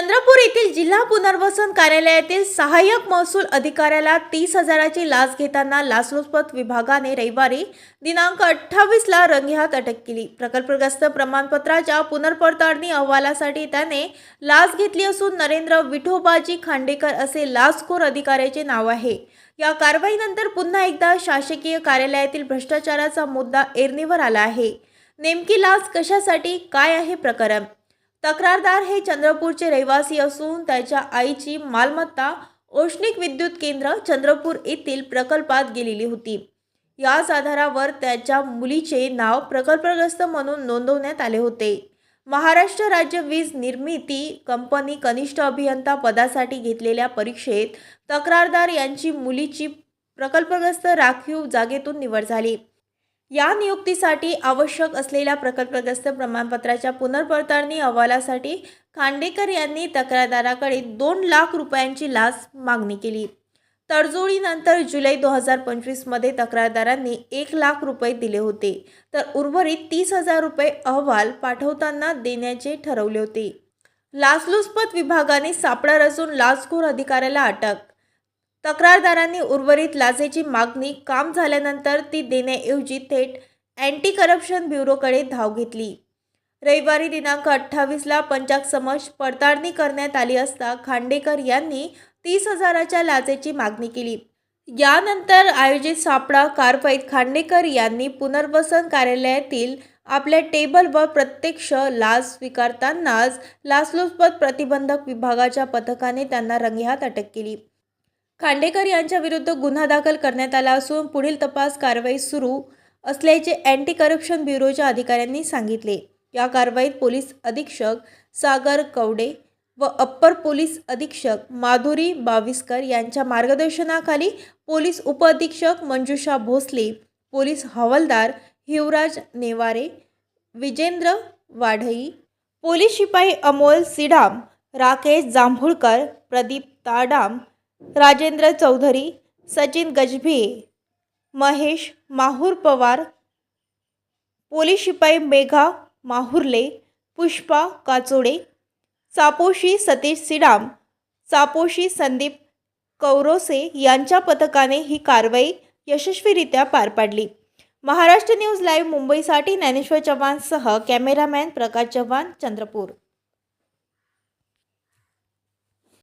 चंद्रपूर येथील जिल्हा पुनर्वसन कार्यालयातील सहाय्यक महसूल अधिकाऱ्याला तीस हजाराची लाच घेताना लाचलुचपत विभागाने रविवारी दिनांक अठ्ठावीसला रंगेहात अटक केली. प्रकल्पग्रस्त प्रमाणपत्राच्या पुनर्पडताळणी अहवालासाठी त्याने लाच घेतली असून नरेंद्र विठोबाजी खांडेकर असे लाचखोर अधिकाऱ्याचे नाव आहे. या कारवाईनंतर पुन्हा एकदा शासकीय कार्यालयातील भ्रष्टाचाराचा मुद्दा एरणीवर आला आहे. नेमकी लाच कशासाठी काय आहे प्रकरण? तक्रारदार हे चंद्रपूरचे रहिवासी असून त्याच्या आईची मालमत्ता औष्णिक विद्युत केंद्र चंद्रपूर येथील प्रकल्पात गेलेली होती. याच आधारावर त्याच्या मुलीचे नाव प्रकल्पग्रस्त म्हणून नोंदवण्यात आले होते. महाराष्ट्र राज्य वीज निर्मिती कंपनी कनिष्ठ अभियंता पदासाठी घेतलेल्या परीक्षेत तक्रारदार यांची मुलीची प्रकल्पग्रस्त राखीव जागेतून निवड झाली. या नियुक्तीसाठी आवश्यक असलेल्या प्रकल्पग्रस्त प्रमाणपत्राच्या पुनर्पडताळणी अहवालासाठी खांडेकर यांनी तक्रारदाराकडे दोन लाख रुपयांची लाच मागणी केली. तडजोडीनंतर जुलै दोन हजार पंचवीसमध्ये तक्रारदारांनी एक लाख रुपये दिले होते. तर उर्वरित तीस हजार रुपये अहवाल पाठवताना देण्याचे ठरवले होते. लाचलुचपत विभागाने सापळा रचून लाचखोर अधिकाऱ्याला अटक तक्रारदारांनी उर्वरित लाचेची मागणी काम झाल्यानंतर ती देण्याऐवजी थेट अँटी करप्शन ब्युरोकडे धाव घेतली. रविवारी दिनांक अठ्ठावीसला पंचाक्षमक्ष पडताळणी करण्यात आली असता खांडेकर यांनी तीस हजाराच्या लाचेची मागणी केली. यानंतर आयोजित सापळा कारवाईत खांडेकर यांनी पुनर्वसन कार्यालयातील आपल्या टेबलवर प्रत्यक्ष लाच स्वीकारतानाच लाचलुचपत प्रतिबंधक विभागाच्या पथकाने त्यांना रंगेहात अटक केली. खांडेकर यांच्या विरुद्ध गुन्हा दाखल करण्यात आला असून पुढील तपास कारवाई सुरू असल्याचे अँटी करप्शन ब्युरोच्या अधिकाऱ्यांनी सांगितले. या कारवाईत पोलीस अधीक्षक सागर कवडे व अप्पर पोलीस अधीक्षक माधुरी बाविस्कर यांच्या मार्गदर्शनाखाली पोलीस उपअधीक्षक मंजुषा भोसले पोलीस हवालदार हिवराज नेवारे विजेंद्र वाढई पोलीस शिपाई अमोल सिडाम राकेश जांभुळकर प्रदीप ताडाम राजेंद्र चौधरी सचिन गजभिये महेश माहूर पवार पोलीस शिपाई मेघा माहुर्ले पुष्पा काचोडे चापोशी सतीश सिडाम चापोशी संदीप कौरोसे यांच्या पथकाने ही कारवाई यशस्वीरित्या पार पाडली. महाराष्ट्र न्यूज लाईव्ह मुंबईसाठी ज्ञानेश्वर चव्हाणसह कॅमेरामॅन प्रकाश चव्हाण चंद्रपूर.